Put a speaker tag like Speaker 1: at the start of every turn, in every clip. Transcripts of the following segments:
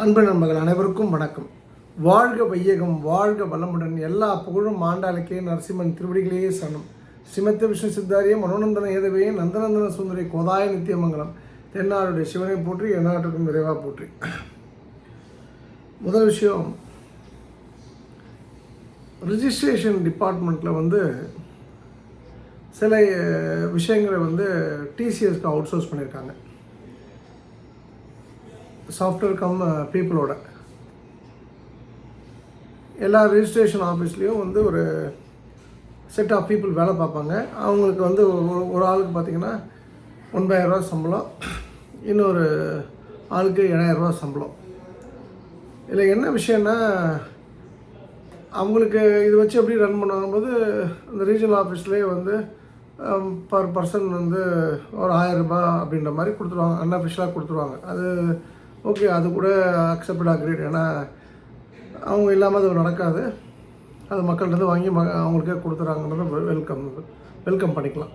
Speaker 1: அன்பு நண்பர்கள் அனைவருக்கும் வணக்கம். வாழ்க வையகம் வாழ்க வளமுடன். எல்லா புகழும் ஆண்டாளுக்கே நரசிம்மன் திருவடிகளையே சரணம். சிமத்த விஷ்ணு சித்தாரிய மனோநந்தன ஏதவே நந்தநந்தன சுந்தரி கோதாய நித்தியமங்கலம் தென்னாருடைய சிவனை போற்றி எந்நாட்டுக்கும் விரைவாக போற்றி. முதல் விஷயம் ரிஜிஸ்ட்ரேஷன் டிபார்ட்மெண்ட்டில் வந்து சில விஷயங்களை வந்து டிசிஎஸ்க்கு அவுட் சோர்ஸ் பண்ணியிருக்காங்க சாஃப்ட்வேர் கம் பீப்புளோட எல்லா ரிஜிஸ்ட்ரேஷன் ஆஃபீஸ்லேயும் வந்து ஒரு செட் ஆஃப் பீப்புள் வேலை பார்ப்பாங்க. அவங்களுக்கு வந்து ஒரு- ஆளுக்கு பார்த்திங்கன்னா ஒன்பதாயிரரூவா சம்பளம். இன்னொரு ஆளுக்கு ஏழாயிரரூவா சம்பளம். இதில் என்ன விஷயம்னா அவங்களுக்கு இது வச்சு எப்படி ரன் பண்ணும்போது அந்த ரீஜனல் ஆஃபீஸ்லேயே வந்து um, பர் பர்சன் வந்து ஒரு ஆயிரரூபா அப்படின்ற மாதிரி கொடுத்துருவாங்க. அன்அஃபிஷியலாக கொடுத்துருவாங்க. அது ஓகே அது கூட அக்செப்டட் அக்ரீட் ஏன்னா அவங்க இல்லாமல் அது நடக்காது. அது மக்கள்கிட்ட வாங்கி ம அவங்களுக்கே கொடுத்துறாங்கன்றது வெல்கம் வெல்கம் பண்ணிக்கலாம்.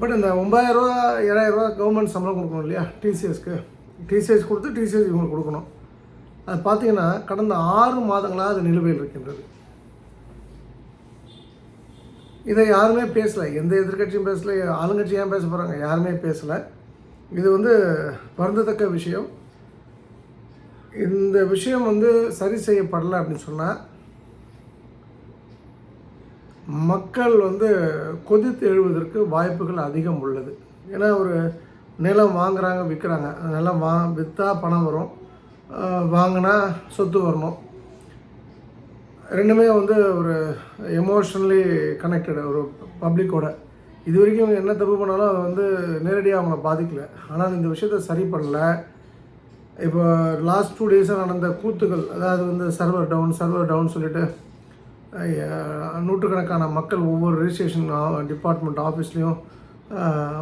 Speaker 1: பட் இந்த ஒம்பதாயிரரூவா ஏழாயிரரூவா கவர்மெண்ட் சம்பளம் கொடுக்கணும் இல்லையா? டிசிஎஸ்க்கு டிசிஎஸ் கொடுத்து டிசிஎஸ் இவங்களுக்கு கொடுக்கணும். அது பார்த்தீங்கன்னா கடந்த ஆறு மாதங்களாக அது நிலுவையில் இருக்கின்றது. இதை யாருமே பேசலை. எந்த எதிர்க்கட்சியும் பேசலை. ஆளுங்கட்சி ஏன் பேச போகிறாங்க யாருமே பேசலை. இது வந்து வருந்தத்தக்க விஷயம். இந்த விஷயம் வந்து சரி செய்யப்படலை அப்படின்னு சொன்னால் மக்கள் வந்து கொதித்து எழுவதற்கு வாய்ப்புகள் அதிகம் உள்ளது. ஏன்னா ஒரு நிலம் வாங்குகிறாங்க விற்கிறாங்க நிலம் வா விற்றா பணம் வரும். வாங்கினா சொத்து வரணும். ரெண்டுமே வந்து ஒரு எமோஷ்னலி கனெக்டட் ஒரு பப்ளிக்கோட இது வரைக்கும் இவங்க என்ன தப்பு பண்ணாலும் அது வந்து நேரடியாக அவங்கள பாதிக்கல. ஆனால் இந்த விஷயத்த சரி பண்ணல. இப்போ லாஸ்ட் டூ டேஸாக நடந்த கூத்துகள் அதாவது வந்து சர்வர் டவுன் சர்வர் டவுன் சொல்லிட்டு நூற்றுக்கணக்கான மக்கள் ஒவ்வொரு ரிஜிஸ்ட்ரேஷன் டிபார்ட்மெண்ட் ஆஃபீஸ்லேயும்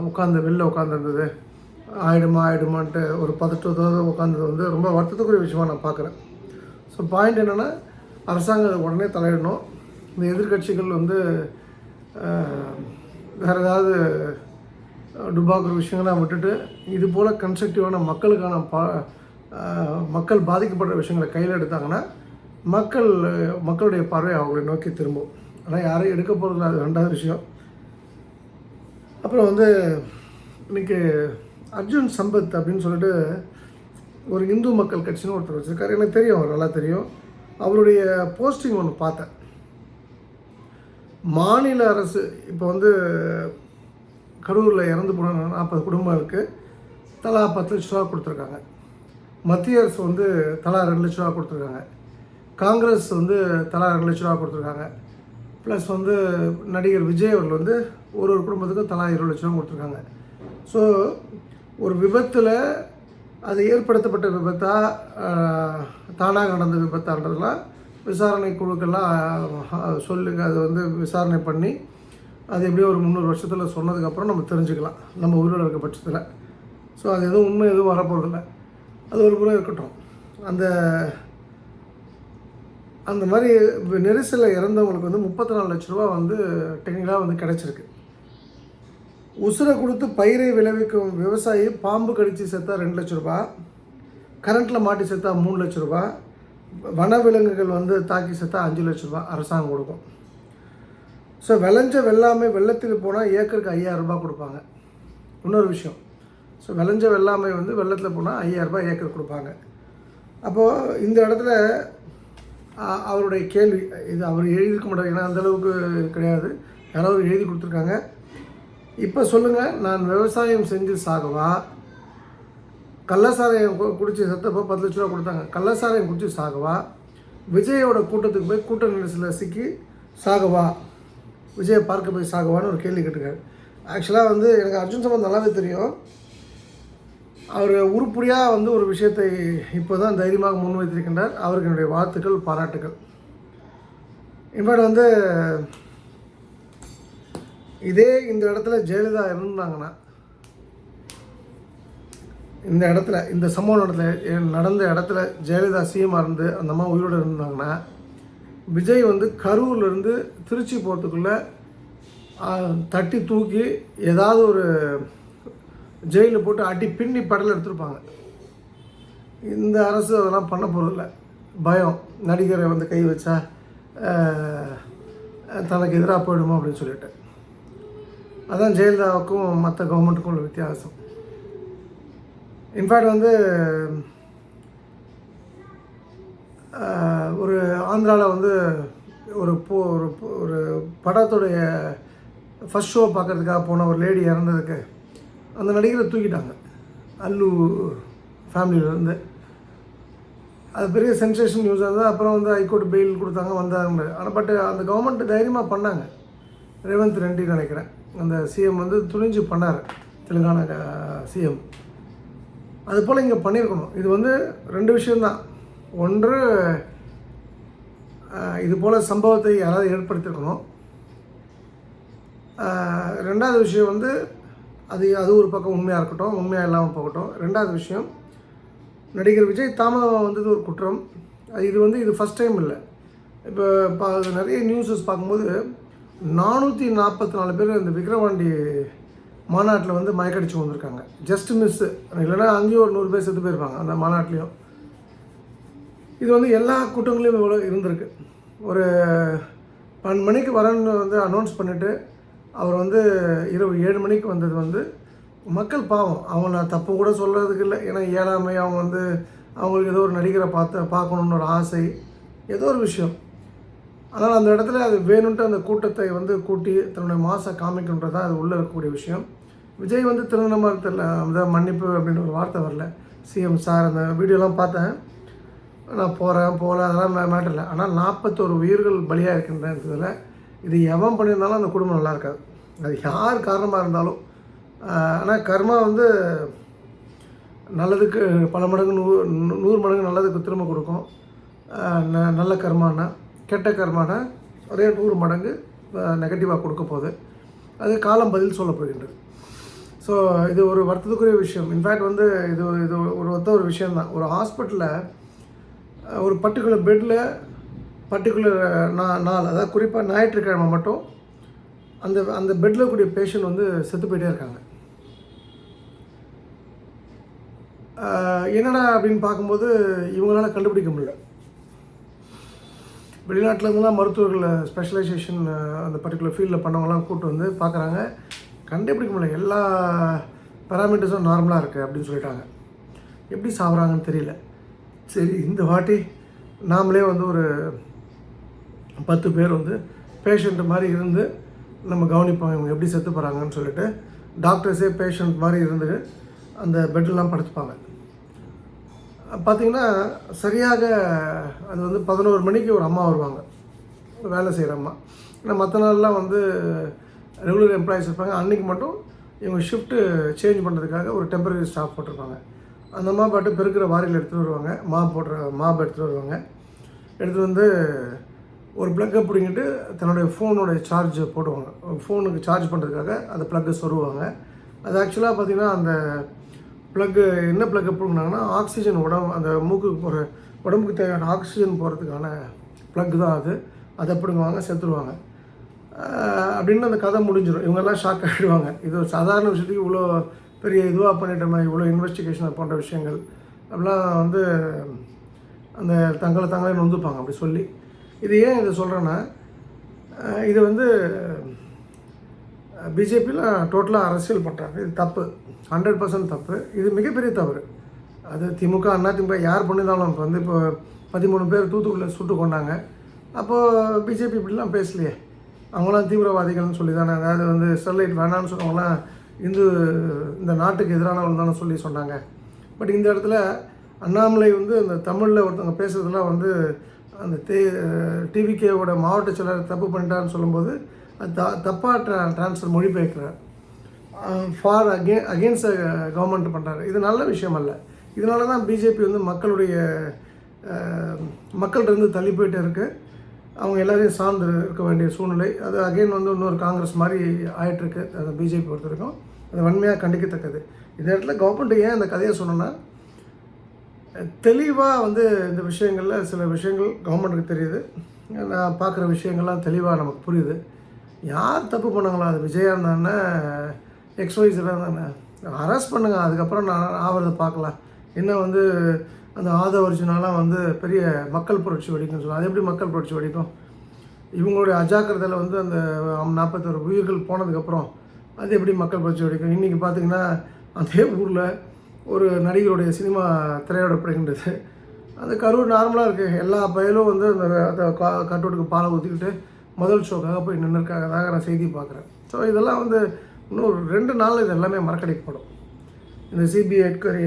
Speaker 1: உட்காந்து வெளில உட்காந்துருந்தது ஆயிடுமா ஆயிடுமான்ட்டு ஒரு பதட்டத்தோடு உட்காந்தது வந்து ரொம்ப வருத்தத்துக்குரிய விஷயமா நான் பார்க்குறேன். ஸோ பாயிண்ட் என்னென்னா அரசாங்கம் உடனே தலையிடணும். இந்த எதிர்க்கட்சிகள் வந்து வேறு ஏதாவது டுபாக்குற விஷயங்கள்லாம் விட்டுட்டு இது போல் கன்ஸ்ட்ரக்டிவான மக்களுக்கான பா மக்கள் பாதிக்கப்படுற விஷயங்களை கையில் எடுத்தாங்கன்னா மக்கள் மக்களுடைய பார்வை அவங்களை நோக்கி திரும்பும். ஆனால் யாரையும் எடுக்க போகிறதில்ல அது ரெண்டாவது விஷயம். அப்புறம் வந்து இன்னைக்கு அர்ஜுன் சம்பத் அப்படின்னு சொல்லிட்டு ஒரு இந்து மக்கள் கட்சின்னு ஒருத்தர் வச்சுருக்காரு. எனக்கு தெரியும் அவர் நல்லா தெரியும். அவருடைய போஸ்டிங் ஒன்று பார்த்தேன். மாநில அரசு இப்போ வந்து கரூரில் இறந்து போன நாற்பது குடும்பங்களுக்கு தலா பத்து லட்ச ரூபா கொடுத்துருக்காங்க. மத்திய அரசு வந்து தலா ரெண்டு லட்ச ரூபா கொடுத்துருக்காங்க. காங்கிரஸ் வந்து தலா ரெண்டு லட்ச ரூபா கொடுத்துருக்காங்க. ப்ளஸ் வந்து நடிகர் விஜய் அவர்கள் வந்து ஒரு ஒரு குடும்பத்துக்கும் தலா இருபது லட்ச ரூபா கொடுத்துருக்காங்க. ஸோ ஒரு விபத்தில் அது ஏற்படுத்தப்பட்ட விபத்தா தானாக நடந்த விபத்தான்றதெல்லாம் விசாரணை குழுக்கெல்லாம் சொல்லுங்க. அது வந்து விசாரணை பண்ணி அது எப்படியோ ஒரு முந்நூறு வருஷத்தில் சொன்னதுக்கப்புறம் நம்ம தெரிஞ்சுக்கலாம். நம்ம உயிரோடு இருக்க பட்சத்தில். ஸோ அது எதுவும் உண்மை எதுவும் வரப்போகிறதில்ல அது ஒரு புறம் இருக்கட்டும். அந்த அந்த மாதிரி நெரிசலில் இறந்தவங்களுக்கு வந்து முப்பத்தி நாலு லட்ச ரூபா வந்து டெக்னிக்கலாக வந்து கிடச்சிருக்கு. உசுரை கொடுத்து பயிரை விளைவிக்கும் விவசாயி பாம்பு கடித்து செத்தா ரெண்டு லட்ச ரூபா. கரண்ட்டில் மாட்டி செத்தா மூணு லட்ச ரூபா. வனவிலங்குகள் வந்து தாக்கி செத்தா அஞ்சு லட்ச ரூபா அரசாங்கம் கொடுக்கும். ஸோ விளைஞ்ச வெள்ளாமை வெள்ளத்துக்கு போனால் ஏக்கருக்கு ஐயாயிரம் ரூபாய் கொடுப்பாங்க. இன்னொரு விஷயம். ஸோ விளைஞ்ச வெள்ளாமை வந்து வெள்ளத்தில் போனால் ஐயாயிரரூபா ஏக்கர் கொடுப்பாங்க. அப்போது இந்த இடத்துல அவருடைய கேள்வி இது அவர் எழுதியிருக்க மாட்டார். ஏன்னா அந்தளவுக்கு கிடையாது. யாராவது எழுதி கொடுத்துருக்காங்க. இப்போ சொல்லுங்கள் நான் விவசாயம் செஞ்சு சாகவா? கள்ளசாராயம் கு- குடிச்சு செத்தப்போ பத்து லட்ச ரூபா கொடுத்தாங்க. கள்ளசாராயம் குடிச்சு சாகவா. விஜயோட கூட்டத்துக்கு போய் கூட்ட நெரிசலில் சிக்கி சாகவா. விஜயை பார்க்க போய் சாகவான்னு ஒரு கேள்வி கேட்டிருக்காரு. ஆக்சுவலாக வந்து எனக்கு அர்ஜுன் சம்பந்த் நல்லாவே தெரியும். அவர் உருப்படியாக வந்து ஒரு விஷயத்தை இப்போ தான் தைரியமாக முன்வைத்திருக்கின்றார். அவருக்கு என்னுடைய வாழ்த்துக்கள் பாராட்டுகள் இன்ஃபேக்ட் வந்து இதே இந்த இடத்துல ஜெயலலிதா இருந்தாங்கன்னா இந்த இடத்துல இந்த சம்பவம் இடத்துல நடந்த இடத்துல ஜெயலலிதா சிஎம்மாக இருந்து அந்த அம்மா உயிரோடு இருந்தாங்கன்னா விஜய் வந்து கரூர்லேருந்து திருச்சி போகிறதுக்குள்ளே தட்டி தூக்கி ஏதாவது ஒரு ஜெயிலில் போட்டு அடி பின்னி படலை எடுத்திருப்பாங்க. இந்த அரசு அதெல்லாம் பண்ண போகிறதில்ல பயம். நடிகரை வந்து கை வச்சா தனக்கு எதிராக போயிடுமோ அப்படின்னு சொல்லிட்டு. அதான் ஜெயலலிதாவுக்கும் மற்ற கவர்மெண்ட்டுக்கும் உள்ள வித்தியாசம். இன்ஃபேக்ட் வந்து ஒரு ஆந்திராவில் வந்து ஒரு போ ஒரு ஒரு படத்துடைய ஃபஸ்ட் ஷோ பார்க்கறதுக்காக போன ஒரு லேடி இறந்ததுக்கு அந்த நடிகரை தூக்கிட்டாங்க. அல்லு ஃபேமிலியிலேருந்து அது பெரிய சென்சேஷன் நியூஸ் இருந்தது அப்புறம் வந்து ஹைகோர்ட் பெயில் கொடுத்தாங்க வந்தாங்க ஆனால் பட் அந்த கவர்மெண்ட் தைரியமாக பண்ணாங்க. ரேவந்த் ரெட்டி நினைக்கிறேன். அந்த சிஎம் வந்து துணிஞ்சு பண்ணார். தெலுங்கானா சிஎம் அது போல் இங்கே பண்ணியிருக்கணும் இது வந்து ரெண்டு விஷயம்தான். ஒன்று இது போல் சம்பவத்தை யாராவது ஏற்படுத்தியிருக்கணும் ரெண்டாவது விஷயம் வந்து அது அது ஒரு பக்கம் உண்மையாக இருக்கட்டும் உண்மையாக இல்லாமல் போகட்டும். ரெண்டாவது விஷயம் நடிகர் விஜய் தாமதமாக வந்தது ஒரு குற்றம். இது வந்து இது ஃபஸ்ட் டைம் இல்லை. இப்போ நிறைய நியூஸஸ் பார்க்கும்போது நானூற்றி நாற்பத்தி நாலு பேர் இந்த விக்ரவாண்டி மாநாட்டில் வந்து மயக்கடிச்சு வந்திருக்காங்க ஜஸ்ட் மிஸ்ஸு இல்லைன்னா அங்கேயும் ஒரு நூறு பேர் செத்து போயிருப்பாங்க அந்த மாநாட்டிலையும். இது வந்து எல்லா கூட்டங்களையும் இவ்வளோ இருந்திருக்கு. ஒரு பன்னெண்டு மணிக்கு வரன்னு வந்து அனௌன்ஸ் பண்ணிவிட்டு அவர் வந்து இரவு ஏழு மணிக்கு வந்தது வந்து மக்கள் பாவம். அவங்கள தப்பு கூட சொல்கிறதுக்கு இல்லை. ஏன்னா ஏழாமை அவங்க வந்து அவங்களுக்கு ஏதோ ஒரு நடிகரை பார்த்து பார்க்கணுன்னு ஒரு ஆசை. ஏதோ ஒரு விஷயம். ஆனால் அந்த இடத்துல அது வேணும்ட்டு அந்த கூட்டத்தை வந்து கூட்டி தன்னுடைய மாசை காமிக்கின்றது தான் அது உள்ளே இருக்கக்கூடிய விஷயம். விஜய் வந்து திருநெல்வேலி மாதிரி தெரில அந்த மன்னிப்பு அப்படின்னு ஒரு வார்த்தை வரல. சிஎம் சார் அந்த வீடியோலாம் பார்த்தேன். நான் போகிறேன் போகல அதெல்லாம் மே மேட்டர் இல்லை. ஆனால் நாற்பத்தோரு உயிர்கள் பலியாக இருக்கின்றதில் இது எவன் பண்ணியிருந்தாலும் அந்த குடும்பம் நல்லா இருக்காது. அது யார் காரணமாக இருந்தாலும் ஆனால் கர்மா வந்து நல்லதுக்கு பல மடங்கு நூறு நூறு மடங்கு நல்லதுக்கு திரும்ப கொடுக்கும். ந- நல்ல கர்மானா கெட்ட கர்மானா ஒரே நூறு மடங்கு நெகட்டிவாக கொடுக்க போகுது. அது காலம் பதில் சொல்ல போகின்றது. ஸோ இது ஒரு வருத்தத்துக்குரிய விஷயம். இன்ஃபேக்ட் வந்து இது இது ஒரு ஒத்த ஒரு விஷயந்தான் ஒரு ஹாஸ்பிட்டலில் ஒரு பர்டிகுலர் பெட்டில் பர்டிகுலர் நா நாள் அதாவது குறிப்பாக ஞாயிற்றுக்கிழமை மட்டும் அந்த அந்த பெட்டில் கூடிய பேஷண்ட் வந்து செத்து போயிட்டே இருக்காங்க. என்னடா அப்படின்னு பார்க்கும்போது இவங்களால கண்டுபிடிக்க முடியல. வெளிநாட்டிலேருந்து தான் மருத்துவர்கள் ஸ்பெஷலைசேஷன் அந்த பர்டிகுலர் ஃபீல்டில் பண்ணவங்களாம் கூப்பிட்டு வந்து பார்க்குறாங்க. கண்டுபிடிக்க முடியல. எல்லா பேராமீட்டர்ஸும் நார்மலாக இருக்குது அப்படின்னு சொல்லிட்டாங்க. எப்படி சாப்பிட்றாங்கன்னு தெரியல. சரி இந்த வாட்டி நாமளே வந்து ஒரு பத்து பேர் வந்து பேஷண்ட் மாதிரி இருந்து நம்ம கவனிப்போம் இவங்க எப்படி செத்து போகிறாங்கன்னு சொல்லிட்டு டாக்டர்ஸே பேஷண்ட் மாதிரி இருந்து அந்த பெட்லாம் படுத்துப்பாங்க. பார்த்தீங்கன்னா சரியாக அது வந்து பதினோரு மணிக்கு ஒரு அம்மா வருவாங்க. வேலை செய்கிற அம்மா. ஏன்னா மற்ற நாள்லாம் வந்து ரெகுலர் எம்ப்ளாயிஸ் இருப்பாங்க. அன்றைக்கி மட்டும் இவங்க ஷிஃப்ட்டு சேஞ்ச் பண்ணுறதுக்காக ஒரு டெம்பரரி ஸ்டாஃப் போட்டிருப்பாங்க. அந்த மாப்பாட்டு பாட்டு பெருக்கிற வாரியில் எடுத்துகிட்டு வருவாங்க. மா போடுற மாப் எடுத்துகிட்டு வருவாங்க. எடுத்துகிட்டு வந்து ஒரு ப்ளக்கை பிடிங்கிட்டு தன்னுடைய ஃபோனுடைய சார்ஜ் போடுவாங்க. ஃபோனுக்கு சார்ஜ் பண்ணுறதுக்காக அந்த ப்ளக்கை சொருவாங்க அது ஆக்சுவலாக பார்த்திங்கன்னா அந்த ப்ளக்கு என்ன ப்ளக்கை பிடுங்கினாங்கன்னா ஆக்சிஜன் உடம்பு அந்த மூக்குக்கு போகிற உடம்புக்கு தேவையான ஆக்சிஜன் போகிறதுக்கான ப்ளக் தான் அது. அதை பிடுங்குவாங்க செத்துருவாங்க. அப்படின்னு அந்த கதை முடிஞ்சிடும் இவங்கெல்லாம் ஷாக் ஆகிடுவாங்க இது ஒரு சாதாரண விஷயத்துக்கு இவ்வளோ பெரிய இதுவாக பண்ணிட்ட மாதிரி இவ்வளோ இன்வெஸ்டிகேஷன் போன்ற விஷயங்கள். அப்படிலாம் வந்து அந்த தங்களை தங்களே நொந்துப்பாங்க அப்படி சொல்லி. இது ஏன் இதை சொல்கிறேன்னா இது வந்து பிஜேபியில் டோட்டலாக அரசியல் பண்ணுறாங்க இது தப்பு. ஹண்ட்ரட் பர்சன்ட் தப்பு. இது மிகப்பெரிய தவறு. அது திமுக அண்ணா திமுக யார் பண்ணியிருந்தாலும் இப்போ வந்து இப்போ பதிமூணு பேர் தூத்துக்குடியில் சுட்டு கொண்டாங்க. அப்போது பிஜேபி இப்படிலாம் பேசலையே. அவங்களாம் தீவிரவாதிகள்னு சொல்லி தானே அதாவது வந்து ஸ்டெர்லைட் வேணான்னு சொன்னவங்களாம் இந்து இந்த நாட்டுக்கு எதிரானவங்க தானே சொல்லி சொன்னாங்க. பட் இந்த இடத்துல அண்ணாமலை வந்து அந்த தமிழில் ஒருத்தவங்க பேசுறதுலாம் வந்து அந்த தே டிவிகேவோட மாவட்ட செயலர் தப்பு பண்ணிட்டான்னு சொல்லும்போது அது த தப்பாக ட்ரா ட்ரான்ஸ்ஃபர் மொழிபெயர்க்கிறார். ஃபார் அகே அகேன்ஸ்ட் கவர்மெண்ட் பண்ணுறாரு இது நல்ல விஷயம் அல்ல. இதனால தான் பிஜேபி வந்து மக்களுடைய மக்கள்கிட்ட இருந்து தள்ளி போயிட்டே இருக்குது அவங்க எல்லாரையும் சார்ந்து இருக்க வேண்டிய சூழ்நிலை. அது அகைன் வந்து இன்னொரு காங்கிரஸ் மாதிரி ஆயிட்டிருக்கு. அந்த பிஜேபி பொறுத்த வரைக்கும் அது வன்மையாக கண்டிக்கத்தக்கது. இந்த இடத்துல கவர்மெண்ட் ஏன் இந்த கதையை சொன்னோன்னா தெளிவாக வந்து இந்த விஷயங்களில் சில விஷயங்கள் கவர்மெண்ட்டுக்கு தெரியுது. நான் பார்க்குற விஷயங்கள்லாம் தெளிவாக நமக்கு புரியுது. யார் தப்பு பண்ணாங்களோ அது விஜயா இருந்தானே எக்ஸ்வைஸ் இருந்தானே அரெஸ்ட் பண்ணுங்கள் அதுக்கப்புறம் நான் ஆகிறத பார்க்கலாம். என்ன வந்து அந்த ஆதவர்ஜுனாலாம் வந்து பெரிய மக்கள் புரட்சி வெடிக்கும்னு சொல்லுவாங்க. அது எப்படி மக்கள் புரட்சி வெடிக்கும்? இவங்களுடைய அஜாக்கிரதையில் வந்து அந்த நாற்பத்தொரு உயிர்கள் போனதுக்கப்புறம் அது எப்படி மக்கள் புரட்சி வெடிக்கும்? இன்றைக்கி பார்த்தீங்கன்னா அதே ஊரில் ஒரு நடிகருடைய சினிமா திரையிடப்படுகின்றது. அந்த கரூர் நார்மலாக இருக்குது எல்லா பயலும் வந்து அந்த அந்த கட்டோட்டுக்கு பாலை ஊற்றிக்கிட்டு முதல் ஷோக்காக போய் நின்றுருக்காங்கதாக நான் செய்தி பார்க்குறேன் ஸோ இதெல்லாம் வந்து இன்னும் ஒரு ரெண்டு நாளில் இது எல்லாமே மறக்கடிக்கப்படும். இந்த சிபிஐ எட்கரி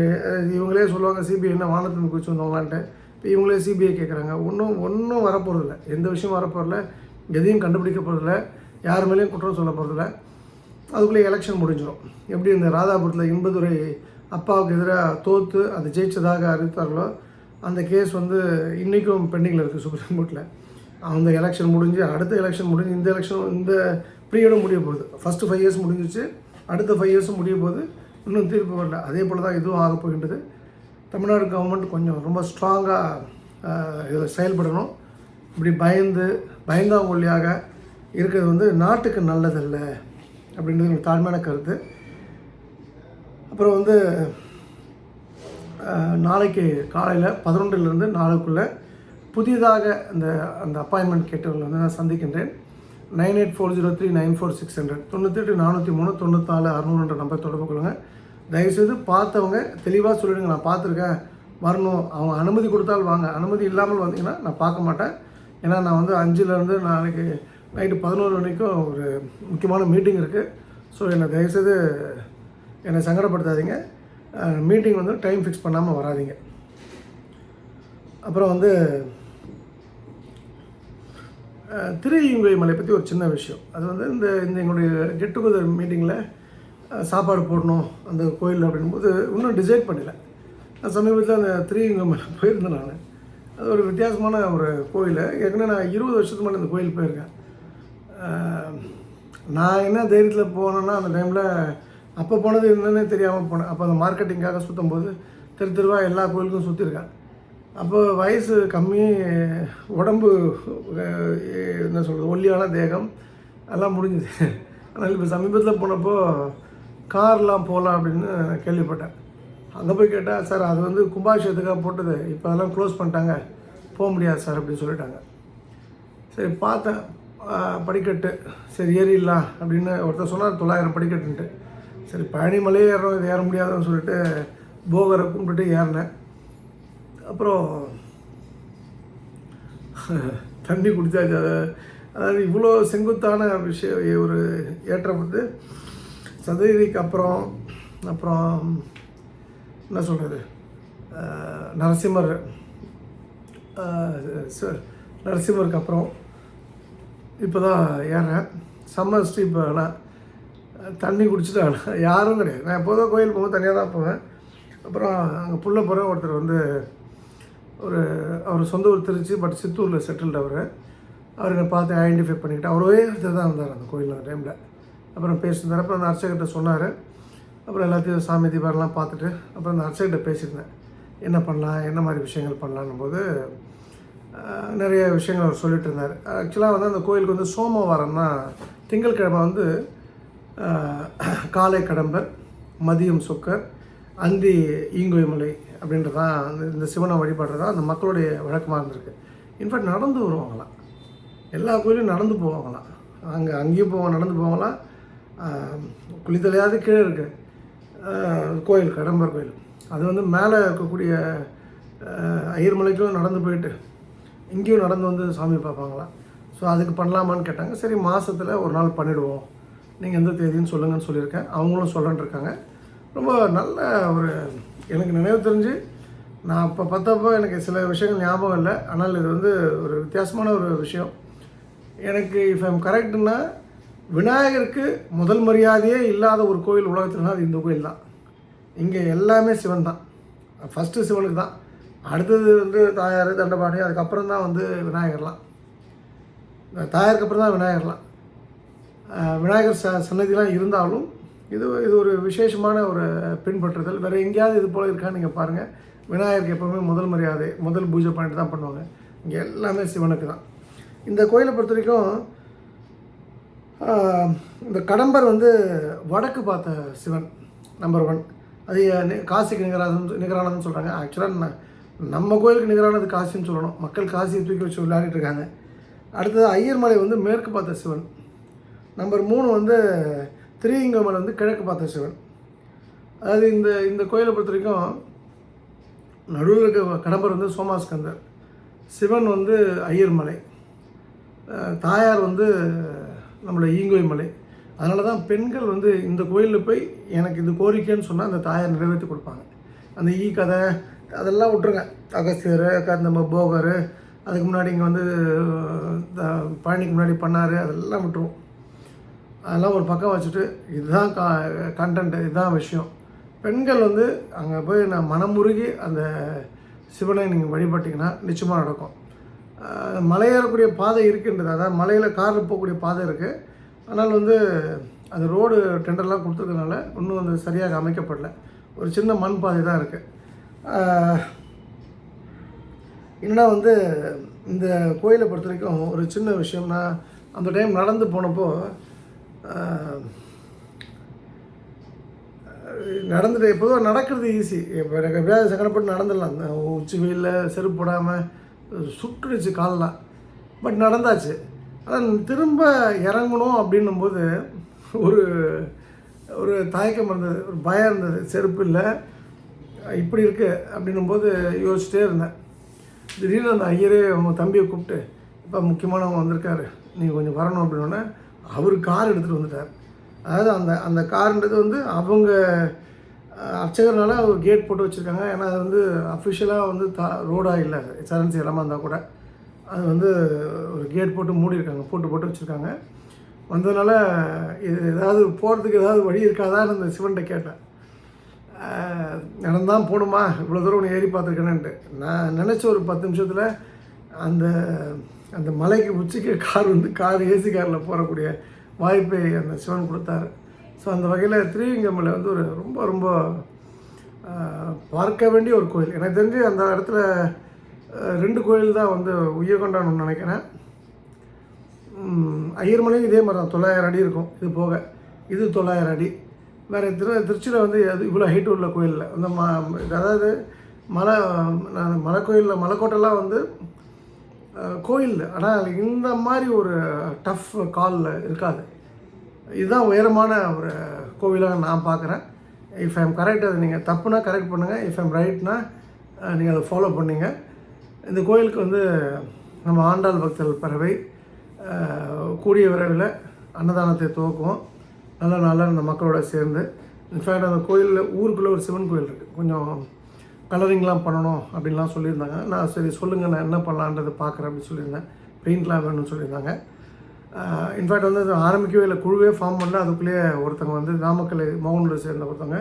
Speaker 1: இவங்களே சொல்லுவாங்க சிபிஐ என்ன வானத்தின் குறித்து வந்தவங்களான்ட்டு. இப்போ இவங்களே சிபிஐ கேட்குறாங்க ஒன்றும் ஒன்றும் வரப்போகிறதில்ல எந்த விஷயம் வரப்போகிறதில்ல எதையும் கண்டுபிடிக்க போகிறதில்ல யார் மேலேயும் குற்றம் சொல்ல போகிறதில்ல அதுக்குள்ளே எலெக்ஷன் முடிஞ்சிடும் எப்படி இந்த ராதாபுரத்தில் இன்பதுரை அப்பாவுக்கு எதிராக தோற்று அது ஜெயிச்சதாக அறிவித்தார்களோ அந்த கேஸ் வந்து இன்றைக்கும் பெண்டிங்கில் இருக்குது சுப்ரீம் கோர்ட்டில் அந்த எலெக்ஷன் முடிஞ்சு அடுத்த எலெக்ஷன் முடிஞ்சு இந்த எலெக்ஷன் இந்த பீரியடும் முடிய போகுது. ஃபஸ்ட்டு ஃபைவ் இயர்ஸ் முடிஞ்சிச்சு அடுத்த ஃபைவ் இயர்ஸும் முடிய போகுது. இன்னும் தீர்ப்பு வரல அதே போல் தான் இதுவும் ஆக போகின்றது. தமிழ்நாடு கவர்மெண்ட் கொஞ்சம் ரொம்ப ஸ்ட்ராங்காக இதில் செயல்படணும். இப்படி பயந்து பயந்தாங்கொல்லியாக இருக்கிறது வந்து நாட்டுக்கு நல்லதல்ல அப்படின்றது எனக்கு தாழ்மையான கருத்து. அப்புறம் வந்து நாளைக்கு காலையில் பதினொன்றுலேருந்து நாளுக்குள்ளே புதிதாக அந்த அந்த அப்பாயின்மெண்ட் கேட்டவர்கள் வந்து நான் சந்திக்கின்றேன். Nine eight four zero three nine four six hundred. தொண்ணூத்தெட்டு நானூற்றி மூணு தொண்ணூத்தாலு அறுநூறுன்ற நம்பர் தொடர்பு கொள்ளுங்கள் தயவுசெய்து பார்த்தவங்க தெளிவாக சொல்லிடுங்க. நான் பார்த்துருக்கேன். வரணும். அவங்க அனுமதி கொடுத்தால் வாங்க. அனுமதி இல்லாமல் வந்தீங்கன்னா நான் பார்க்க மாட்டேன். ஏன்னா நான் வந்து அஞ்சுலேருந்து நாளைக்கு நைட்டு பதினோரு மணிக்கும் ஒரு முக்கியமான மீட்டிங் இருக்குது ஸோ என்னை தயவுசெய்து என்னை சங்கடப்படுத்தாதீங்க. மீட்டிங் வந்து டைம் ஃபிக்ஸ் பண்ணாமல் வராதீங்க. அப்புறம் வந்து அஹ், மலை பற்றி ஒரு சின்ன விஷயம். அது வந்து இந்த இந்த எங்களுடைய கெட் டுகெதர் மீட்டிங்கில் சாப்பாடு போடணும் அந்த கோயில் அப்படின்போது இன்னும் டிசைட் பண்ணல. நான் சமீபத்தில் அந்த திருஇயங்குவை மலை போயிருந்தேன் நான். அது ஒரு வித்தியாசமான ஒரு கோயில். ஏற்கனவே நான் இருபது வருஷத்துக்கு மேலே அந்த கோயில் போயிருக்கேன். நான் என்ன தைரியத்தில் போனேன்னா அந்த டைமில் அப்போ போனது என்னன்னே தெரியாமல் போனேன். அப்போ அந்த மார்க்கெட்டிங்காக சுற்றும் போது தெரு தெருவாக எல்லா கோயிலுக்கும் சுற்றிருக்கேன் அப்போ வயசு கம்மி உடம்பு என்ன சொல்கிறது ஒல்லியான தேகம் எல்லாம் முடிஞ்சுது. ஆனால் இப்போ சமீபத்தில் போனப்போ கார்லாம் போகலாம் அப்படின்னு கேள்விப்பட்டேன். அங்கே போய் கேட்டால் சார் அது வந்து கும்பாபிஷேகத்துக்காக போட்டது. இப்போ அதெல்லாம் க்ளோஸ் பண்ணிட்டாங்க. போக முடியாது சார் அப்படின்னு சொல்லிட்டாங்க. சரி பார்த்தேன். படிக்கட்டு. சரி ஏறிடலாம் அப்படின்னு ஒருத்தர் சொன்னார் தொள்ளாயிரம் படிக்கட்டுன்ட்டு. சரி பழனி மலையே ஏறணும் இது ஏற முடியாதுன்னு சொல்லிட்டு போகரை கும்பிட்டுட்டு ஏறினேன். அப்புறம் தண்ணி குடித்தாச்சு அது அதாவது இவ்வளோ செங்குத்தான விஷயம் ஒரு ஏற்றம் வந்து சதுரகிரிக்கு அப்புறம் அப்புறம் என்ன சொல்கிறது நரசிம்மர் ச- நரசிம்மருக்கு அப்புறம் இப்போ தான் ஏறேன் சம்மர் இப்போ ஆனால் தண்ணி குடிச்சிட்டு ஆனால் யாரும் கிடையாது. நான் எப்போதும் கோயில் போகும்போது தனியாக தான் போவேன். அப்புறம் அங்கே புள்ள போகிற ஒருத்தர் வந்து ஒரு அவர் சொந்த ஊர் திருச்சி பட் சித்தூரில் செட்டில்டு அவர். அவர் என்னை பார்த்து ஐடென்டிஃபை பண்ணிக்கிட்டு அவர் ஒரே இடத்துல தான் இருந்தார் அந்த கோயில் அந்த டைமில் அப்புறம் பேசியிருந்தார் அப்புறம் அந்த அர்ச்சகர்கிட்ட சொன்னார். அப்புறம் எல்லாத்தையும் சாமி தீபாரெலாம் பார்த்துட்டு அப்புறம் அந்த அர்ச்சகர்கிட்ட பேசியிருந்தேன். என்ன பண்ணலாம்? என்ன மாதிரி விஷயங்கள் பண்ணலான்னும் போது நிறைய விஷயங்கள் அவர் சொல்லிட்டு இருந்தார் ஆக்சுவலாக வந்து அந்த கோயிலுக்கு வந்து சோமவாரம்னா திங்கட்கிழமை வந்து காலை கடம்பர் மதியம் சொக்கர் அந்தி ஈங்கோய்மலை அப்படின்றதான் அந்த இந்த சிவனை வழிபாடுறதா அந்த மக்களுடைய வழக்கமாக இருந்திருக்கு. இன்ஃபேக்ட் நடந்து வருவாங்களாம். எல்லா கோயிலும் நடந்து போவாங்களாம். அங்கே அங்கேயும் போவாங்க நடந்து போவாங்களாம். குளித்தலையாவது கீழே இருக்கு. கோயில் கடம்பர் கோயில். அது வந்து மேலே இருக்கக்கூடிய ஐயர்மலைக்கும் நடந்து போயிட்டு இங்கேயும் நடந்து வந்து சாமி பார்ப்பாங்களாம். ஸோ அதுக்கு பண்ணலாமான்னு கேட்டாங்க. சரி மாதத்தில் ஒரு நாள் பண்ணிவிடுவோம் நீங்கள் எந்த தேதின்னு சொல்லுங்கன்னு சொல்லியிருக்கேன். அவங்களும் சொல்கிறேன்னு இருக்காங்க. ரொம்ப நல்ல ஒரு எனக்கு நினைவு தெரிஞ்சு நான் அப்போ பார்த்தப்போ எனக்கு சில விஷயங்கள் ஞாபகம் இல்லை. ஆனால் இது வந்து ஒரு வித்தியாசமான ஒரு விஷயம். எனக்கு இஃப் ஐம் கரெக்டுன்னா விநாயகருக்கு முதல் மரியாதையே இல்லாத ஒரு கோயில் உலகத்துலனா அது இந்த கோயில் தான். இங்கே எல்லாமே சிவன் தான். ஃபஸ்ட்டு சிவனுக்கு தான். அடுத்தது வந்து தாயார் தண்டபாணி அதுக்கப்புறம் தான் வந்து விநாயகர்லாம். தாயாருக்கு அப்புறம் தான் விநாயகர்லாம். விநாயகர் ச சன்னதிலாம் இருந்தாலும் இது இது ஒரு விசேஷமான ஒரு பின்பற்றுதல். வேறு எங்கேயாவது இது போல் இருக்கான்னு நீங்கள் பாருங்கள் விநாயகருக்கு எப்போவுமே முதல் மரியாதை முதல் பூஜை பண்ணிட்டு தான் பண்ணுவாங்க. இங்கே எல்லாமே சிவனுக்கு தான். இந்த கோயிலை பொறுத்த வரைக்கும் இந்த கடம்பர் வந்து வடக்கு பார்த்த சிவன் நம்பர் ஒன் அது காசிக்கு நிகரானதுன்னு நிகரானதுன்னு சொல்கிறாங்க ஆக்சுவலாக நம்ம கோயிலுக்கு நிகரானது காசின்னு சொல்லணும். மக்கள் காசியை தூக்கி வச்சு விளையாடிட்டு இருக்காங்க. அடுத்தது ஐயர்மலை வந்து மேற்கு பார்த்த சிவன். நம்பர் மூணு வந்து திருவிங்கமலை வந்து கிழக்கு பார்த்த சிவன். அதாவது இந்த இந்த கோயிலை பொறுத்த வரைக்கும் நடுவில் இருக்க கடம்பர் வந்து சோமாஸ்கந்தர். சிவன் வந்து ஐயர் மலை தாயார் வந்து நம்மளோட ஈங்கோய் மலை. அதனால தான் பெண்கள் வந்து இந்த கோயிலில் போய் எனக்கு இது கோரிக்கைன்னு சொன்னால் அந்த தாயார் நிறைவேற்றி கொடுப்பாங்க. அந்த ஈ கதை அதெல்லாம் விட்ருங்க அகஸ்தியர் கந்தம்ப போகர் அதுக்கு முன்னாடி இங்கே வந்து பழனிக்கு முன்னாடி பண்ணார் அதெல்லாம் விட்டுருவோம். அதெல்லாம் ஒரு பக்கம் வச்சுட்டு இதுதான் கா கண்டென்ட்டு இதுதான் விஷயம். பெண்கள் வந்து அங்கே போய் நான் மனமுருகி அந்த சிவனை நீங்கள் வழிபட்டிங்கன்னா நிச்சயமாக நடக்கும். மலையேறக்கூடிய பாதை இருக்கின்றது. அதாவது மலையில் காரில் போகக்கூடிய பாதை இருக்குது ஆனால் வந்து அந்த ரோடு டெண்டர்லாம் கொடுத்துருக்கனால இன்னும் வந்து சரியாக அமைக்கப்படல. ஒரு சின்ன மண் பாதை தான் இருக்குது என்னன்னா வந்து இந்த கோயிலை பொறுத்த வரைக்கும் ஒரு சின்ன விஷயம்னா அந்த டைம் நடந்து போனப்போ நடந்துட்டு எப்போதும் நடக்கிறது ஈஸி இப்போ எனக்கு எப்படியாவது சங்கடப்பட்டு நடந்துடலாம். உச்சி வெயிலில் செருப்பு போடாமல் சுட்டுடுச்சு காலெலாம் பட் நடந்தாச்சு. ஆனால் திரும்ப இறங்கணும் அப்படின்னும்போது ஒரு ஒரு தயக்கம் இருந்தது. ஒரு பயம் இருந்தது. செருப்பு இல்லை. இப்படி இருக்குது அப்படின்னும்போது யோசிச்சிட்டே இருந்தேன். திடீர்னு அந்த ஐயரே அவங்க தம்பியை கூப்பிட்டு இப்போ முக்கியமானவங்க வந்திருக்காரு. நீங்கள் கொஞ்சம் வரணும் அப்படின்னோடனே அவர் கார் எடுத்துகிட்டு வந்துட்டார். அதாவது அந்த அந்த கார்ன்றது வந்து அவங்க அர்ச்சகர்னால ஒரு கேட் போட்டு வச்சுருக்காங்க. ஏன்னா அது வந்து அஃபிஷியலாக வந்து தா ரோடாக இல்லை. சரன்சி இடமா இருந்தால் கூட. அது வந்து ஒரு கேட் போட்டு மூடியிருக்காங்க. போட்டு போட்டு வச்சுருக்காங்க. வந்ததுனால இது ஏதாவது போகிறதுக்கு ஏதாவது வழி இருக்காதான்னு அந்த சிவன்கிட்ட கேட்டேன். நடந்தான் போகணுமா இவ்வளோ தூரம் ஒன்று ஏறி பார்த்துருக்கேன்ட்டு நான் நினச்ச ஒரு பத்து நிமிஷத்தில் அந்த அந்த மலைக்கு உச்சிக்கு கார் வந்து கார் ஏசி காரில் போகக்கூடிய வாய்ப்பை அந்த சிவன் கொடுத்தாரு. ஸோ அந்த வகையில் திருவிங்கமலை வந்து ஒரு ரொம்ப ரொம்ப பார்க்க வேண்டிய ஒரு கோயில். எனக்கு தெரிஞ்சு அந்த இடத்துல ரெண்டு கோயில் தான் வந்து உயிர் கொண்டாடணும்னு நினைக்கிறேன். ஐயர்மலையும் இதே மாதிரி தான். தொள்ளாயிரம் அடி இருக்கும். இது போக இது தொள்ளாயிரம் அடி. வேறு திரு திருச்சியில் வந்து அது இவ்வளோ ஹைட் உள்ள கோயிலில் அந்த ம அதாவது மலை நான் மலை கோயிலில் மலைக்கோட்டைலாம் வந்து கோயில் ஆனால் இந்த மாதிரி ஒரு டஃப் காலில் இருக்காது. இதுதான் உயரமான ஒரு கோவிலாக நான் பார்க்குறேன். இஃப் ஐம் கரெக்ட் அது நீங்கள் தப்புனா கரெக்ட் பண்ணுங்கள் இஃப் ஐம் ரைட்னா நீங்கள் அதை ஃபாலோ பண்ணிங்க. இந்த கோயிலுக்கு வந்து நம்ம ஆண்டாள் பக்தர்கள் பறவை கூடிய விரைவில் அன்னதானத்தை துவக்குவோம். நல்ல நாளில் அந்த மக்களோட சேர்ந்து. இன்ஃபேக்ட் அந்த கோயிலில் ஊருக்குள்ளே ஒரு சிவன் கோயில் இருக்குது கொஞ்சம் கலரிங்லாம் பண்ணணும் அப்படின்லாம் சொல்லியிருந்தாங்க. நான் சரி சொல்லுங்கள் நான் என்ன பண்ணலான்றதை பார்க்குறேன் அப்படின்னு சொல்லியிருந்தேன். பெயிண்ட்லாம் வேணும்னு சொல்லியிருந்தாங்க. இன்ஃபேக்ட் வந்து அது ஆரம்பிக்கவே இல்லை. குழுவே ஃபார்ம் பண்ணல. அதுக்குள்ளேயே ஒருத்தவங்க வந்து நாமக்கல் மௌனில் சேர்ந்த ஒருத்தவங்க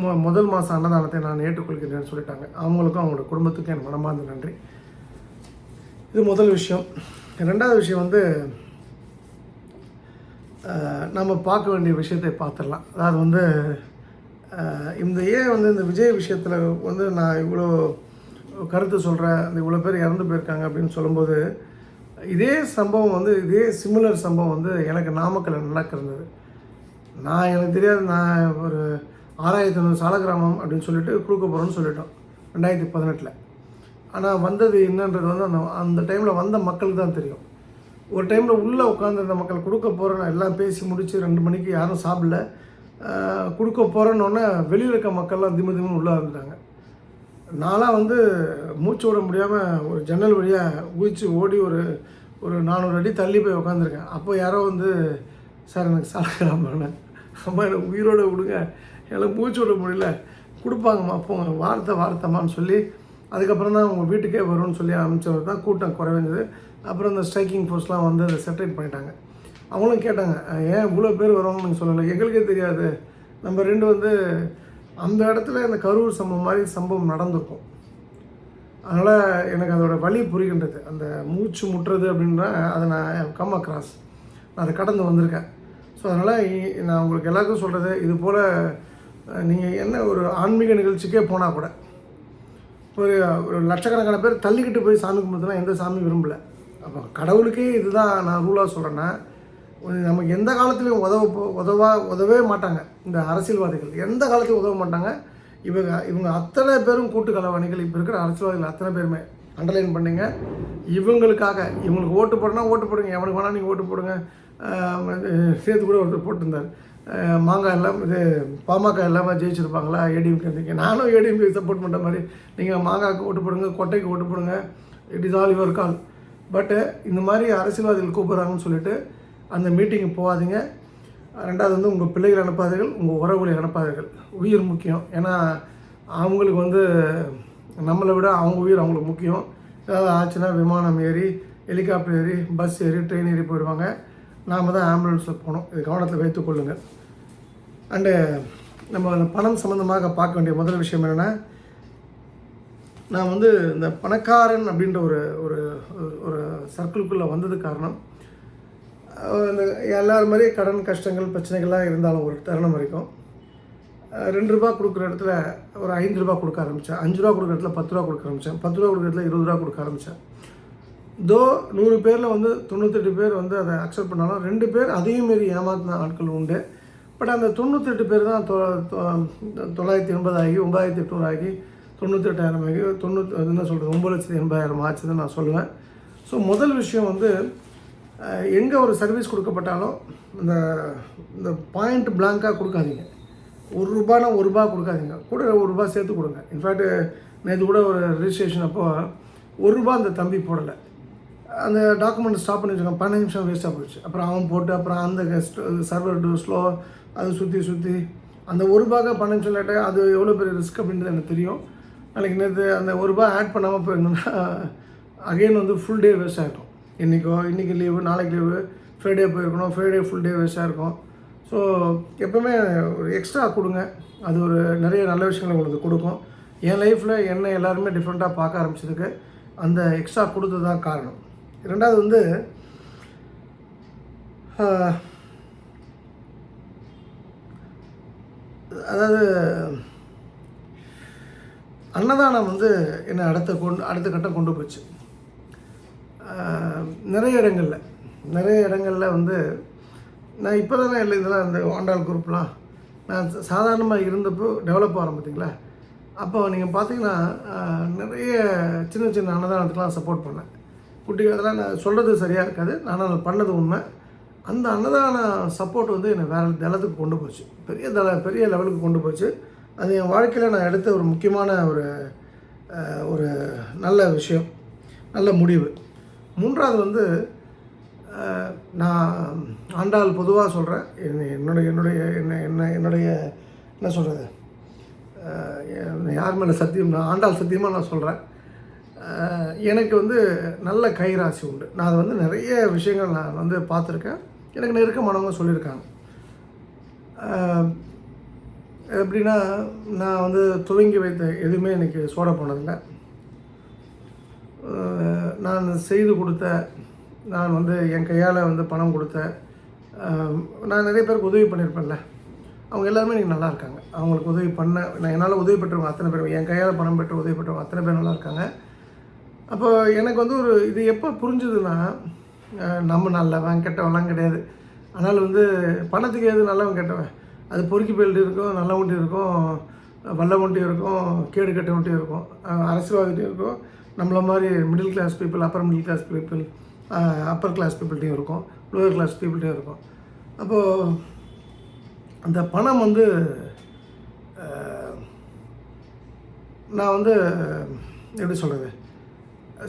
Speaker 1: மு முதல் மாதம் அன்னதானத்தை நான் ஏற்றுக்கொள்கிறேன்னு சொல்லிட்டாங்க. அவங்களுக்கும் அவங்களோட குடும்பத்துக்கும் என் மனமார்ந்த நன்றி. இது முதல் விஷயம். ரெண்டாவது விஷயம் வந்து நம்ம பார்க்க வேண்டிய விஷயத்தை பார்த்துடலாம். அதாவது வந்து இந்த ஏன் வந்து இந்த விஜய் விஷயத்தில் வந்து நான் இவ்வளோ கருத்து சொல்கிறேன் இந்த இவ்வளோ பேர் இறந்து போயிருக்காங்க அப்படின்னு சொல்லும்போது இதே சம்பவம் வந்து இதே சிமிலர் சம்பவம் வந்து எனக்கு நாமக்கல் நடக்கிறது நான் எனக்கு தெரியாது நான் ஒரு ஆறாயிரத்தி ஐநூறு சாலகிராமம் அப்படின்னு சொல்லிட்டு கொடுக்க போகிறோன்னு சொல்லிட்டோம் ரெண்டாயிரத்தி பதினெட்டில். ஆனால் வந்தது என்னன்றது வந்து அந்த அந்த டைமில் வந்த மக்களுக்கு தான் தெரியும். ஒரு டைமில் உள்ளே உட்காந்துருந்த மக்கள் கொடுக்க போகிறேன்னு எல்லாம் பேசி முடித்து ரெண்டு மணிக்கு யாரும் சாப்பிடல. கொடுக்க போகிறேன்னொன்னே வெளியில் இருக்க மக்கள்லாம் திமி திமுன்னு உள்ளே இருந்துட்டாங்க நானாக வந்து மூச்சு விட முடியாமல் ஒரு ஜன்னல் வழியாக குதிச்சு ஓடி ஒரு ஒரு நானூறு அடி தள்ளி போய் உட்காந்துருக்கேன் அப்போ யாரோ வந்து சார் எனக்கு சாலக்கிராமண்ணே அம்மா எனக்கு உயிரோட விடுங்க. எனக்கு மூச்சு விட முடியல. கொடுப்பாங்கம்மா போங்க. வார்த்தை வார்த்தைம்மான்னு சொல்லி அதுக்கப்புறம் தான் உங்கள் வீட்டுக்கே வரும்னு சொல்லி அனுப்பிச்சவர் தான் கூட்டம் குறைஞ்சது. அப்புறம் இந்த ஸ்ட்ரைக்கிங் ஃபோர்ஸ்லாம் வந்து அதை செட்டைட் பண்ணிட்டாங்க. அவங்களும் கேட்டாங்க ஏன் இவ்வளோ பேர் வருவாங்கன்னு நீங்கள் சொல்லலை? எங்களுக்கே தெரியாது. நம்ம ரெண்டு வந்து அந்த இடத்துல இந்த கரூர் சம்பவம் மாதிரி சம்பவம் நடந்திருக்கும். அதனால் எனக்கு அதோட வலி புரிகின்றது. அந்த மூச்சு முட்டுறது அப்படின்னா அதை நான் கம் அக்ராஸ் நான் அதை கடந்து வந்திருக்கேன். ஸோ அதனால் நான் உங்களுக்கு எல்லாருக்கும் சொல்கிறது இது போல் நீங்கள் என்ன ஒரு ஆன்மீக நிகழ்ச்சிக்கே போனால் கூட ஒரு ஒரு லட்சக்கணக்கான பேர் தள்ளிக்கிட்டு போய் சாமி கும்பிட்டுனா எந்த சாமி விரும்பலை. அப்போ கடவுளுக்கே இதுதான் நான் ரூலாக சொல்கிறேன்னா நமக்கு எந்த காலத்துலையும் உதவ போ- உதவா உதவவே மாட்டாங்க. இந்த அரசியல்வாதிகள் எந்த காலத்துலையும் உதவ மாட்டாங்க. இவங்க இவங்க அத்தனை பேரும் கூட்டு கலவாணிகள். இப்போ இருக்கிற அரசியல்வாதிகள் அத்தனை பேருமே அண்டர்லைன் பண்ணுங்க. இவங்களுக்காக இவங்களுக்கு ஓட்டு போடனா ஓட்டு போடுங்க. எவனுக்கு வேணால் நீங்கள் ஓட்டு போடுங்க. சேர்த்து கூட ஒருத்தர் போட்டிருந்தார். மாங்காய் எல்லாம் இது பாமக இல்லாமல் ஜெயிச்சிருப்பாங்களா? ஏடிஎம்கே நானும் ஏடிஎம்கே சப்போர்ட் பண்ணுற மாதிரி நீங்கள் மாங்காய்க்கு ஓட்டு போடுங்க கொட்டைக்கு ஓட்டு போடுங்க. It is all your call பட்டு இந்த மாதிரி அரசியல்வாதிகள் கூப்பிட்றாங்கன்னு சொல்லிட்டு அந்த மீட்டிங்கு போகாதீங்க. ரெண்டாவது வந்து உங்கள் பிள்ளைகள் அனுப்பாதீர்கள் உங்கள் உறவுகளை அனுப்பாதீர்கள். உயிர் முக்கியம். ஏன்னா அவங்களுக்கு வந்து நம்மளை விட அவங்க உயிர் அவங்களுக்கு முக்கியம். ஏதாவது ஆச்சுன்னா விமானம் ஏறி ஹெலிகாப்டர் ஏறி பஸ் ஏறி ட்ரெயின் ஏறி போயிடுவாங்க. நாம் தான் ஆம்புலன்ஸில் போகணும். இது கவனத்தில் வைத்துக்கொள்ளுங்கள் அண்டு நம்ம பணம் சம்மந்தமாக பார்க்க வேண்டிய முதல் விஷயம் என்னென்னா நான் வந்து இந்த பணக்காரன் அப்படின்ற ஒரு ஒரு ஒரு சர்க்கிளுக்குள்ளே வந்தது காரணம் இந்த எல்லார் மாதிரியும் கடன் கஷ்டங்கள் பிரச்சனைகள்லாம் இருந்தாலும் ஒரு தருணம் வரைக்கும். ரெண்டு ரூபா கொடுக்குற இடத்துல ஒரு ஐந்து ரூபா கொடுக்க ஆரம்பித்தேன் அஞ்சு ரூபா கொடுக்குற இடத்துல பத்து ரூபா கொடுக்க ஆரம்பித்தேன் பத்து ரூபா கொடுக்குற இடத்துல இருபது ரூபா கொடுக்க ஆரம்பித்தேன் தோ நூறு பேரில் வந்து தொண்ணூத்தெட்டு பேர் வந்து அதை அக்செப்ட் பண்ணாலும் ரெண்டு பேர் அதையும் மீறி ஏமாத்தின ஆட்கள் உண்டு. பட் அந்த தொண்ணூத்தெட்டு பேர் தான் தொ தொள்ளாயிரத்தி எண்பதாகி ஒம்பதாயிரத்தி எட்நூறு ஆகி தொண்ணூத்தெட்டாயிரம் ஆகி தொண்ணூற்றி என்ன சொல்கிறது ஒம்பது லட்சத்தி எண்பதாயிரம் ஆச்சுன்னு நான் சொல்லுவேன். ஸோ முதல் விஷயம் வந்து எங்கே ஒரு சர்வீஸ் கொடுக்கப்பட்டாலும் இந்த இந்த பாயிண்ட் பிளாங்காக கொடுக்காதீங்க. ஒரு ரூபானா ஒரு ரூபா கொடுக்காதீங்க. கூட ஒரு ரூபா சேர்த்து கொடுங்க. இன்ஃபேக்ட் நேற்று கூட ஒரு ரிஜிஸ்ட்ரேஷன் அப்போ ஒரு ரூபா அந்த தம்பி போடலை. அந்த டாக்குமெண்ட் ஸ்டாப் பண்ணி வச்சுருக்கான். பன்னெண்டு நிமிஷம் வேஸ்ட்டாக போயிடுச்சு. அப்புறம் அவன் போட்டு அப்புறம் அந்த சர்வர் டூ ஸ்லோ அது சுற்றி சுற்றி அந்த ஒரு ரூபாய்க்கு பன்னெண்டு நிமிஷம் லேட்டாக அது எவ்வளோ பெரிய ரிஸ்க் அப்படின்றது எனக்கு தெரியும். நாளைக்கு நேற்று அந்த ஒரு ரூபாய் ஆட் பண்ணாமல் போயிருந்தோம்னா அகைன் வந்து ஃபுல் டே வேஸ்ட் ஆகிடும் இன்றைக்கோ இன்றைக்கி லீவு நாளைக்கு லீவு ஃப்ரைடே போயிருக்கணும் ஃப்ரைடே ஃபுல் டே வேஸ்ட்டாக இருக்கும். ஸோ எப்போவுமே ஒரு எக்ஸ்ட்ரா கொடுங்க. அது ஒரு நிறைய நல்ல விஷயங்கள் உங்களுக்கு கொடுக்கும். என் லைஃப்பில் என்னை எல்லாருமே டிஃப்ரெண்ட்டாக பார்க்க ஆரம்பிச்சதுக்கு அந்த எக்ஸ்ட்ரா கொடுத்தது தான் காரணம். ரெண்டாவது வந்து அதாவது அன்னதானம் வந்து என்னை அடுத்த கொண்டு அடுத்த கட்டம் கொண்டு போச்சு. நிறைய இடங்களில். நிறைய இடங்களில் வந்து நான் இப்போ தானே இல்லை இதெல்லாம் இந்த ஆண்டாள் குரூப்லாம். நான் சாதாரணமாக இருந்தப்போ டெவலப் ஆகிறேன் பார்த்தீங்களா? அப்போ நீங்கள் பார்த்தீங்கன்னா நிறைய சின்ன சின்ன அன்னதானத்துக்கெலாம் சப்போர்ட் பண்ணேன். குட்டி அதெல்லாம் நான் சொல்கிறது சரியாக இருக்காது. நான் அதை பண்ணது உண்மை. அந்த அன்னதான சப்போர்ட் வந்து என்னை வேறு தளத்துக்கு கொண்டு போச்சு. பெரிய தள பெரிய லெவலுக்கு கொண்டு போச்சு. அது என் வாழ்க்கையில் நான் எடுத்த ஒரு முக்கியமான ஒரு ஒரு நல்ல விஷயம். நல்ல முடிவு. மூன்றாவது வந்து நான் ஆண்டாள் பொதுவாக சொல்கிறேன் என்னுடைய என்னுடைய என்ன என்ன என்னுடைய என்ன சொல்கிறது யார் மேலே சத்தியம் நான் ஆண்டாள் சத்தியமாக நான் சொல்கிறேன் எனக்கு வந்து நல்ல கைராசி உண்டு. நான் அதை வந்து நிறைய விஷயங்கள் நான் வந்து பார்த்துருக்கேன். எனக்கு நெருக்கமானவங்க சொல்லியிருக்காங்க. எப்படின்னா நான் வந்து துவங்கி வைத்த எதுவுமே எனக்கு சோட போனதில்லை. நான் செய்து கொடுத்த நான் வந்து என் கையால் வந்து பணம் கொடுத்த நான் நிறைய பேருக்கு உதவி பண்ணியிருப்பேன்ல. அவங்க எல்லாருமே இன்றைக்கி நல்லா இருக்காங்க. அவங்களுக்கு உதவி பண்ண நான் என்னால் உதவி பெற்றவங்க அத்தனை பேர் என் கையால் பணம் பெற்று உதவி பெற்றவங்க அத்தனை பேர் நல்லா இருக்காங்க. அப்போ எனக்கு வந்து ஒரு இது எப்போ புரிஞ்சுதுன்னா நம்ம நல்லவன் கெட்டவன்லாம் கிடையாது. ஆனால் வந்து பணத்துக்கு எது நல்லவன் கெட்டவன்? அது பொறுக்கி போயிட்டு இருக்கும் நல்ல வண்டி இருக்கும் வல்ல வண்டி இருக்கும் கேடு கட்ட வண்டி இருக்கும் அஹ், அரசியல்வாதிட்டையும் இருக்கும் நம்மள மாதிரி middle class people upper middle class people upper class பீப்புள்கிட்டையும் இருக்கும் லோயர் கிளாஸ் பீப்புள்கிட்டையும் இருக்கும். அப்போது அந்த பணம் வந்து நான் வந்து எப்படி சொல்கிறது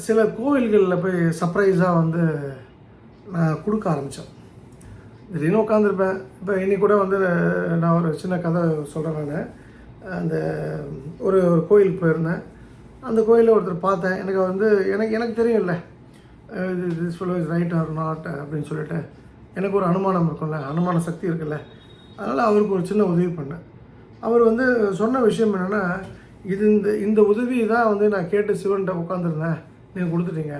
Speaker 1: சில கோவில்களில் போய் சர்ப்ரைஸாக வந்து நான் கொடுக்க ஆரம்பித்தேன் திடீர்னு உட்காந்துருப்பேன் இப்போ இன்னைக்கு கூட வந்து நான் ஒரு சின்ன கதை சொல்கிறேன் நான். அந்த ஒரு ஒரு கோயிலுக்கு போயிருந்தேன். அந்த கோயிலில் ஒருத்தர் பார்த்தேன். எனக்கு வந்து எனக்கு எனக்கு தெரியும்ல. இது this flow is right or not அப்படின்னு சொல்லிட்டு. எனக்கு ஒரு அனுமானம் இருக்கும்ல. அனுமான சக்தி இருக்குல்ல. அதனால் அவருக்கு ஒரு சின்ன உதவி பண்ணேன். அவர் வந்து சொன்ன விஷயம் என்னென்னா இது இந்த இந்த உதவி தான் வந்து நான் கேட்டு சிவன்கிட்ட உட்காந்துருந்தேன் நீங்கள் கொடுத்துட்டீங்க.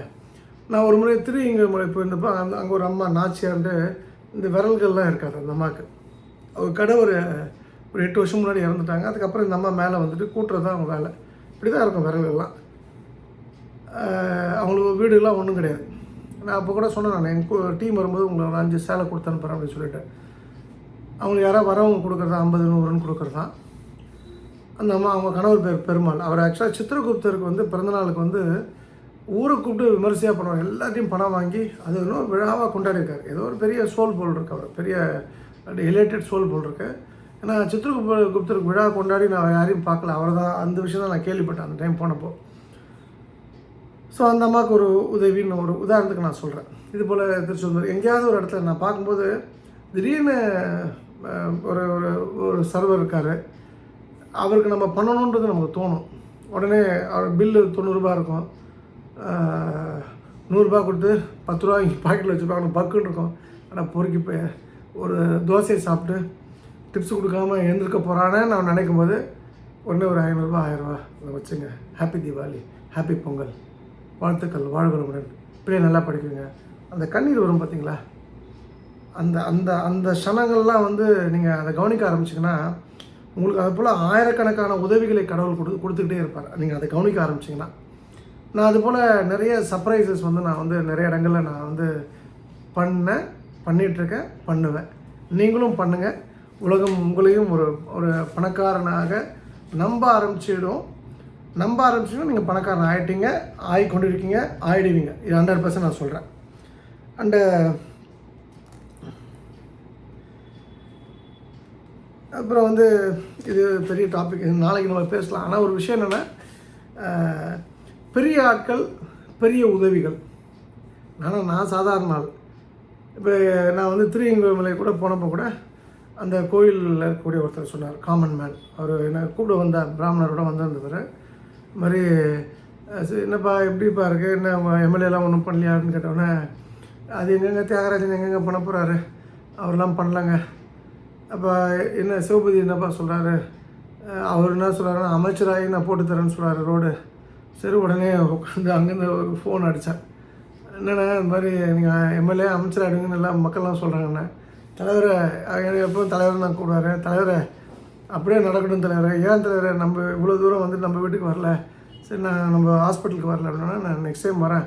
Speaker 1: நான் ஒரு முறை திரு இங்கே முறை போயிருந்தப்போ அந்த அங்கே ஒரு அம்மா நாச்சியார்ன்ட்டு இந்த விரல்கள்லாம் இருக்காது அந்த அம்மாவுக்கு அவர் கடை ஒரு ஒரு எட்டு வருஷம் முன்னாடி இறந்துட்டாங்க. அதுக்கப்புறம் இந்த அம்மா மேலே வந்துட்டு கூட்டுறது தான் அவங்க வேலை. இப்படி தான் இருக்கும் விரல்கள்லாம் அவங்களுக்கு வீடுலாம் ஒன்றும் கிடையாது. நான் அப்போ கூட சொன்னேன் நான் எங்கள் டீம் வரும்போது உங்களுக்கு ஒரு அஞ்சு சேலை கொடுத்து அனுப்புகிறேன் அப்படின்னு சொல்லிட்டு. அவங்களுக்கு யாராவது வரவங்க கொடுக்குறதா ஐம்பது நூறுன்னு கொடுக்குறதா. அந்த அம்மா அவங்க கணவர் பேர் பெருமாள். அவர் ஆக்சுவலாக சித்திரகுப்தருக்கு வந்து பிறந்தநாளுக்கு வந்து ஊரை கூப்பிட்டு விமர்சையாக பண்ணுவாங்க. எல்லாத்தையும் பணம் வாங்கி அது இன்னும் விழாவாக கொண்டாடிருக்காரு ஏதோ ஒரு பெரிய சோல் போல் இருக்கு அவர். பெரிய ரிலேட்டட் சோல் போல் இருக்குது ஏன்னா சித்திரகுப்த குப்தருக்கு விழா கொண்டாடி நான் யாரையும் பார்க்கல. அவரை தான் அந்த விஷயம் தான் நான் கேள்விப்பட்டேன் அந்த டைம் போனப்போ. ஸோ அந்த அம்மாவுக்கு ஒரு உதவின்னு ஒரு உதாரணத்துக்கு நான் சொல்கிறேன் இது போல் திருச்செந்தூர். எங்கேயாவது ஒரு இடத்துல நான் பார்க்கும்போது திடீர்னு ஒரு ஒரு ஒரு சர்வர் இருக்கார். அவருக்கு நம்ம பண்ணணுன்றது நமக்கு தோணும். உடனே அவர் பில்லு தொண்ணூறுரூபா இருக்கும். நூறுரூபா கொடுத்து பத்து ரூபா இங்கே பாக்கெட்டில் வச்சுருப்பாங்க. பக்குன்னு இருக்கும். ஆனால் பொறுக்கி போய் ஒரு தோசையை சாப்பிட்டு டிப்ஸ் கொடுக்காம எழுந்திருக்க போகிறானே நான் நினைக்கும் போது ஒன்று ஒரு ஐநூறுரூவா ஆயிரரூவா அதை வச்சுங்க. ஹாப்பி தீபாவளி ஹாப்பி பொங்கல் வாழ்த்துக்கள் வாழ்கிறவங்களுடன் இப்படியே நல்லா படிக்குங்க. அந்த கண்ணீர் வரும் பார்த்தீங்களா அந்த அந்த அந்த க்ஷணங்கள்லாம் வந்து நீங்கள் அதை கவனிக்க ஆரம்பிச்சிங்கன்னா உங்களுக்கு அது போல் ஆயிரக்கணக்கான உதவிகளை கடவுள் கொடு கொடுத்துக்கிட்டே இருப்பார். நீங்கள் அதை கவனிக்க ஆரம்பிச்சிங்கன்னா. நான் அது போல் நிறைய சர்ப்ரைசஸ் வந்து நான் வந்து நிறைய இடங்களில் நான் வந்து பண்ணேன் பண்ணிகிட்ருக்கேன் பண்ணுவேன். நீங்களும் பண்ணுங்கள் உலகம் உங்களையும் ஒரு ஒரு பணக்காரனாக நம்ப ஆரம்பிச்சிடும். நம்ப ஆரம்பிச்சிடும் நீங்கள் பணக்காரன் ஆகிட்டீங்க ஆகி கொண்டு இருக்கீங்க ஆயிடுவீங்க. இது ஹண்ட்ரட் பர்சன்ட் நான் சொல்கிறேன் அண்டு அப்புறம் வந்து இது பெரிய டாபிக் நாளைக்கு நம்ம பேசலாம். ஆனால் ஒரு விஷயம் என்னென்னா பெரிய ஆட்கள் பெரிய உதவிகள். ஆனால் நான் சாதாரண ஆள். இப்போ நான் வந்து திருவங்கமலை கூட போனப்போ கூட அந்த கோயிலில் இருக்கக்கூடிய ஒருத்தர் சொன்னார் காமன் மேன் அவர் என்ன கூப்பிட வந்தார் பிராமணரோட வந்திருந்தவர். இது மாதிரி சரி, என்னப்பா எப்படிப்பா இருக்கு? என்ன எம்எல்ஏலாம் ஒன்றும் பண்ணலையாருன்னு கேட்டோன்னே அது எங்கெங்க தியாகராஜன் எங்கெங்க பண்ண போகிறாரு அவர்லாம் பண்ணலங்க. அப்போ என்ன சிவபதி என்னப்பா சொல்கிறாரு அவர் என்ன சொல்கிறாருன்னா அமைச்சராகி நான் போட்டு தரேன்னு சொல்கிறாரு ரோடு. சரி உடனே உட்காந்து அங்கேருந்து ஒரு ஃபோன் அடித்தேன் என்னண்ணா இந்த மாதிரி நீங்கள் எம்எல்ஏ அமைச்சர் ஆகிடுங்கன்னு எல்லாம் மக்கள்லாம் சொல்கிறாங்கண்ணே தலைவரை எனக்கு எப்பவும் தலைவர் தான் கூடுவார் தலைவரை அப்படியே நடக்கட்டும் தலைவரை. ஏன் தலைவரை? நம்ம இவ்வளோ தூரம் வந்து நம்ம வீட்டுக்கு வரல. சரி நான் நம்ம ஹாஸ்பிட்டலுக்கு வரல அப்படின்னா நான் நெக்ஸ்ட் டைம் வரேன்.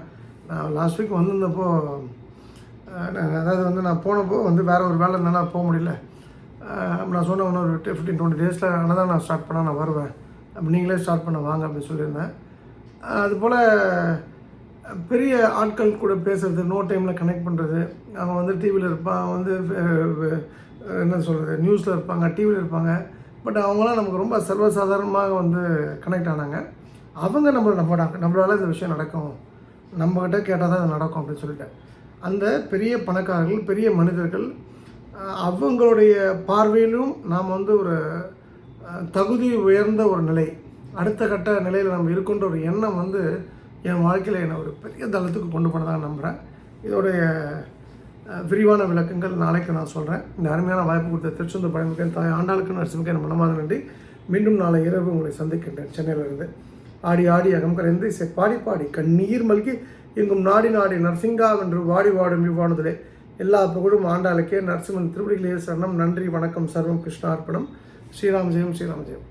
Speaker 1: நான் லாஸ்ட் வீக் வந்திருந்தப்போ நான் அதாவது வந்து நான் போனப்போ வந்து வேறு ஒரு வேலை இருந்தாலும் போக முடியல. நான் சொன்ன இன்னொரு ஃபிஃப்டீன் டுவெண்ட்டி டேஸில் ஆனால் தான் நான் ஸ்டார்ட் பண்ணால் நான் வருவேன். அப்படி நீங்களே ஸ்டார்ட் பண்ண வாங்க அப்படின்னு சொல்லியிருந்தேன். அதுபோல் பெரிய ஆட்கள் கூட பேசுறது நோ டைமில் கனெக்ட் பண்ணுறது அவன் வந்து டிவியில் இருப்பான் அவன் வந்து என்ன சொல்கிறது நியூஸில் இருப்பாங்க டிவியில் இருப்பாங்க. பட் அவங்களாம் நமக்கு ரொம்ப சர்வசாதாரணமாக வந்து கனெக்ட் ஆனாங்க. அவங்க நம்மளை நம்பினாங்க நம்மளால் இந்த விஷயம் நடக்கும். நம்மக்கிட்ட கேட்டால் தான் அது நடக்கும் அப்படின்னு சொல்லிட்டு அந்த பெரிய பணக்காரர்கள் பெரிய மனிதர்கள் அவங்களுடைய பார்வையிலும் நாம் வந்து ஒரு தகுதி உயர்ந்த ஒரு நிலை. அடுத்த கட்ட நிலையில் நம்ம இருக்கின்ற ஒரு எண்ணம் வந்து என் வாழ்க்கையில் என்னை ஒரு பெரிய தளத்துக்கு கொண்டு போனதாக நம்புகிறேன் இதோடைய விரிவான விளக்கங்கள் நாளைக்கு நான் சொல்கிறேன் இந்த அருமையான வாய்ப்பு கொடுத்த திருச்செந்தூர் பழமிக்கன் தாய் ஆண்டாளுக்கு நரசிம்மிக்கு என் மனமாக நன்றி. மீண்டும் நாளை இரவு உங்களை சந்திக்கின்றேன் சென்னையிலிருந்து ஆடி ஆடி அகம் கரைந்து இசை பாடி பாடி கண்ணீர் மல்கி எங்கும் நாடி நாடி நரசிங்கா வென்று வாடி வாடும் இவ்வானதிலே. எல்லா புகழும் ஆண்டாளுக்கே. நரசிம்மன் திருவடிகளே சரணம். நன்றி வணக்கம் சர்வம் கிருஷ்ணார்ப்பணம். ஸ்ரீராம் ஜெயம் ஸ்ரீராம் ஜெயம்.